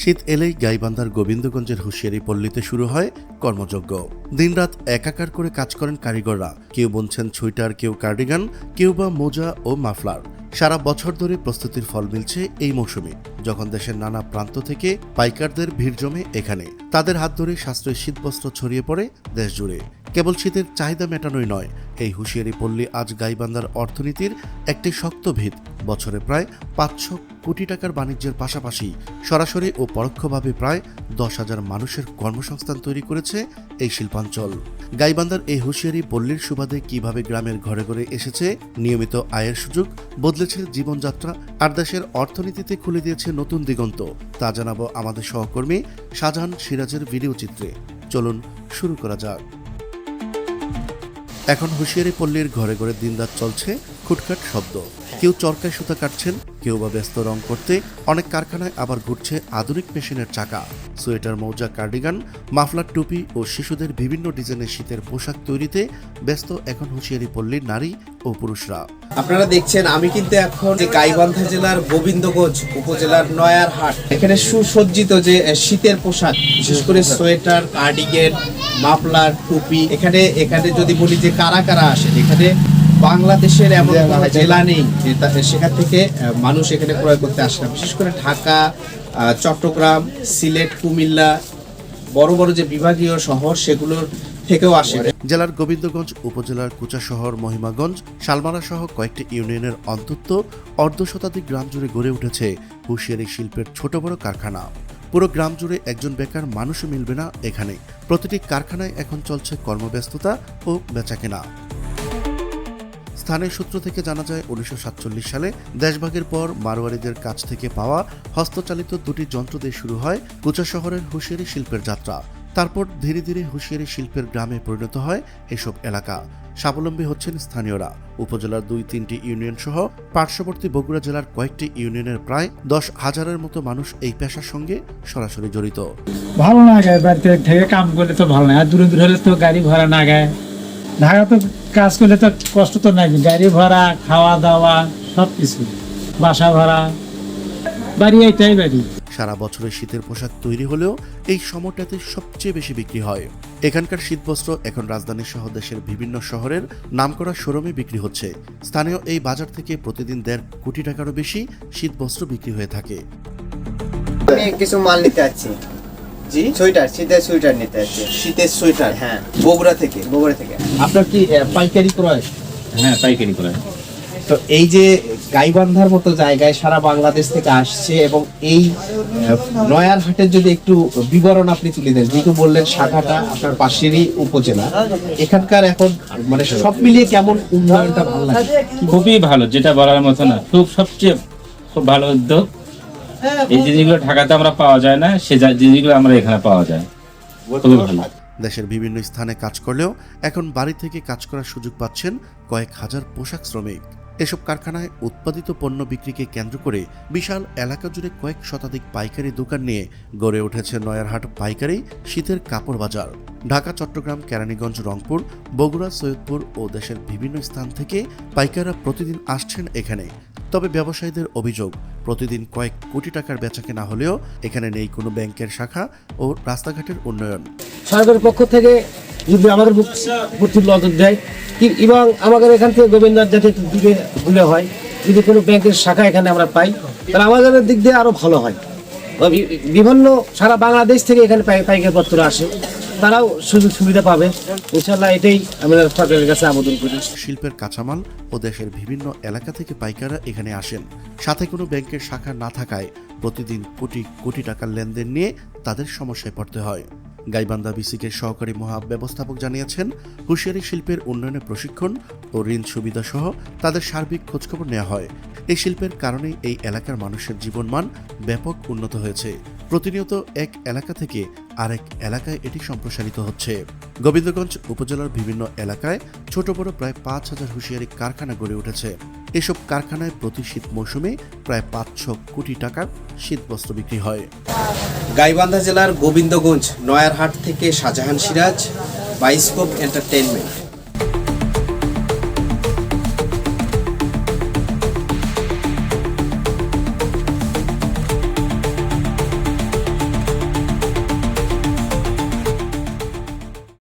শীত এলেই গাইবান্ধার গোবিন্দগঞ্জের হুঁশিয়ারি পল্লীতে শুরু হয় কর্মযজ্ঞ। দিনরাত একাকার করে কাজ করেন কারিগররা। কেউ বুনছেন ছুইটার কেউ কার্ডিগান, কেউ বা মোজা ও মাফলার। সারা বছর ধরে প্রস্তুতির ফল মিলছে এই মৌসুমে, যখন দেশের নানা প্রান্ত থেকে পাইকারদের ভিড় জমে এখানে। তাদের হাত ধরে সাশ্রয়ী শীতবস্ত্র ছড়িয়ে পড়ে দেশ জুড়ে কেবল শীতের চাহিদা মেটানোই নয়, এই হুঁশিয়ারি পল্লী আজ গাইবান্ধার অর্থনীতির একটি শক্ত ভিত। বছরে প্রায় পাঁচশো কোটি টাকার বাণিজ্যের পাশাপাশি সরাসরি ও পরোক্ষভাবে প্রায় দশ হাজার মানুষের কর্মসংস্থান তৈরি করেছে এই শিল্পাঞ্চল। গাইবান্ধার এই হুঁশিয়ারি পল্লীর সুবাদে কীভাবে গ্রামের ঘরে ঘরে এসেছে নিয়মিত আয়ের সুযোগ, বদলেছে জীবনযাত্রা আর দেশের অর্থনীতিতে খুলে দিয়েছে নতুন দিগন্ত, তা জানাব আমাদের সহকর্মী শাহজাহান সিরাজের ভিডিও চিত্রে। চলুন শুরু করা যাক। এখন হুঁশিয়ারি পল্লীর ঘরে ঘরে দিনরাত চলছে খুটখাট শব্দ। কেউ চরকায় সুতা কাটছেন, কেউ বা ব্যস্ত রং করতে, অনেক কারখানায় আবার ঘুরছে আধুনিক মেশিনের চাকা। সোয়েটার, মৌজা, কার্ডিগান, মাফলার, টুপি ও শিশুদের বিভিন্ন ডিজাইনের শীতের পোশাক তৈরিতে ব্যস্ত এখন হুঁশিয়ারি পল্লীর নারী ও পুরুষরা। আপনারা দেখছেন, আমি কিন্তু এখন যে গাইবান্ধা জেলার গোবিন্দগঞ্জ উপজেলার নয়ার হাট এখানে সুসজ্জিত যে শীতের পোশাক, বিশেষ করে সোয়েটার, কার্ডিগেন, মাফলার, টুপি, এখানে এখানে যদি বলি যে কারা কারা আসেন, এখানে বাংলাদেশের এমন কোনো জেলা নেই যে সেখান থেকে মানুষ এখানে ক্রয় করতে আসে না। বিশেষ করে ঢাকা চট্টগ্রাম সিলেট কুমিল্লা বড় বড় যে বিভাগীয় শহর সেগুলোর থেকেও আসে। জেলার গোবিন্দগঞ্জ উপজেলার কুচা শহর মহিমাগঞ্জ শালমারা সহ কয়েকটি ইউনিয়নের অন্তত অর্ধ শতাধিক গ্রাম জুড়ে গড়ে উঠেছে হুঁশিয়ারি শিল্পের ছোট বড় কারখানা। পুরো গ্রাম জুড়ে একজন বেকার মানুষও মিলবে না এখানে। প্রতিটি কারখানায় এখন চলছে কর্মব্যস্ততা ও বেচাকেনা। স্থানীয় সূত্র থেকে জানা যায়, উনিশশো সাতচল্লিশ সালে দেশভাগের পর মারোয়ারিদের কাছ থেকে পাওয়া হস্তচালিত দুটি যন্ত্র দিয়ে শুরু হয় কুচা শহরের হুঁশিয়ারি শিল্পের যাত্রা। তারপর ধীরে ধীরে হুঁশিয়ারি শিল্পের গ্রামে পরিণত হয় এসব এলাকা। স্বাবলম্বী হচ্ছেন স্থানীয়রা। উপজেলার দুই তিনটি ইউনিয়ন সহ পার্শ্ববর্তী বগুড়া জেলার কয়েকটি ইউনিয়নের প্রায় দশ হাজারের মতো মানুষ এই পেশার সঙ্গে সরাসরি জড়িত। ভালো না গায়ে বাড়িতে থেকে কাম করলে তো ভালো না। আর দূরে দূরে হলে তো গাড়ি ভাড়া না গায়ে। ঢাকা তো কাজ করলে তো কষ্ট তো নাই গাড়ি ভাড়া খাওয়া দাওয়া সব কিছু বাসা ভাড়া বাড়ি এইটাই বাড়ি। সারা বছরের শীতের পোশাক তৈরি হলেও এই সময়টাতে সবচেয়ে বেশি বিক্রি হয়। এখানকার শীতবস্ত্র এখন রাজধানী সহ দেশের বিভিন্ন শহরের নামকরা শোরুমে বিক্রি হচ্ছে। স্থানীয় এই বাজার থেকে প্রতিদিন দেড় কোটি টাকারও বেশি শীতবস্ত্র বিক্রি হয়ে থাকে। আমি কিছু মাল নিতে যাচ্ছি। জি। সোয়েটার শীতের সোয়েটার নিতে যাচ্ছি শীতের সোয়েটার? হ্যাঁ। বগুড়া থেকে? বগুড়া থেকে। আপনার কি আহ, পাইকারি ক্রয়? হ্যাঁ পাইকারি করে তো এই যে গাইবান্ধার মতো জায়গায় সারা বাংলাদেশ থেকে আসছে এবং এই নয়ার হাটের যদি একটু বিবরণ আপনি তুলে দেন যেহেতু বললেন শাখাটা আপনার পাশেরই উপজেলা এখানকার এখন মানে সব মিলিয়ে কেমন উন্নয়নটা ভালো লাগে খুবই ভালো যেটা বলার মতো না। খুব সবচেয়ে খুব ভালো উদ্যোগ। এই জিনিসগুলো ঢাকাতে আমরা পাওয়া যায় না সে জিনিসগুলো আমরা এখানে পাওয়া যায়। খুবই ভালো। দেশের বিভিন্ন স্থানে কাজ করলেও এখন বাড়ি থেকে কাজ করার সুযোগ পাচ্ছেন কয়েক হাজার পোশাক শ্রমিক। এসব কারখানায় উৎপাদিত পণ্য বিক্রিকে কেন্দ্র করে বিশাল এলাকা জুড়ে কয়েক শতাধিক পাইকারি দোকান নিয়ে গড়ে উঠেছে নয়ারহাট পাইকারি শীতের কাপড় বাজার। ঢাকা চট্টগ্রাম কেরানীগঞ্জ রংপুর বগুড়া সৈয়দপুর ও দেশের বিভিন্ন স্থান থেকে পাইকাররা প্রতিদিন আসছেন এখানে। তবে ব্যবসায়ীদের অভিযোগ, প্রতিদিন কয়েক কোটি টাকার বেচাকে না হলেও এখানে নেই কোনো ব্যাংকের শাখা ও রাস্তাঘাটের উন্নয়ন। সরকারের পক্ষ থেকে যদি আমাদের প্রতি নজর দেয় এবং আমাদের এখান থেকে গোবিন্দার যাতে দিকে দিলে হয়, যদি কোনো ব্যাংকের শাখা এখানে আমরা পাই, তাহলে আমাদের দিক দিয়ে আরও ভালো হয়। বিভিন্ন সারা বাংলাদেশ থেকে এখানে পাইকারপত্র আসে। তারাও সুযোগ সুবিধা পাবে। ইনশাল্লাহ এটাই আমরা সরকারের কাছে আবেদন করি। শিল্পের কাঁচামাল ও দেশের বিভিন্ন এলাকা থেকে পাইকাররা এখানে আসেন। সাথে কোনো ব্যাংকের শাখা না থাকায় প্রতিদিন কোটি কোটি টাকার লেনদেন নিয়ে তাদের সমস্যায় পড়তে হয়। গাইবান্ধা বিসিকের সহকারী মহা ব্যবস্থাপক জানিয়েছেন, হুঁশিয়ারি শিল্পের উন্নয়নে প্রশিক্ষণ ও ঋণ সুবিধা সহ তাদের সার্বিক খোঁজখবর নেওয়া হয়। এই শিল্পের কারণেই এই এলাকার মানুষের জীবনমান ব্যাপক উন্নত হয়েছে। প্রতিনিয়ত এক এলাকা থেকে আরেক এলাকায় এটি সম্প্রসারিত হচ্ছে। গোবিন্দগঞ্জ উপজেলার বিভিন্ন এলাকায় ছোট বড় প্রায় পাঁচ হাজার হুঁশিয়ারি কারখানা গড়ে উঠেছে। এসব কারখানায় প্রতি শীত মৌসুমে প্রায় পাঁচশো কোটি টাকার শীতবস্ত্র বিক্রি হয়। গাইবান্ধা জেলার গোবিন্দগঞ্জ, নয়ারহাট থেকে শাহজাহান সিরাজ, বাইস্কোপ এন্টারটেইনমেন্ট।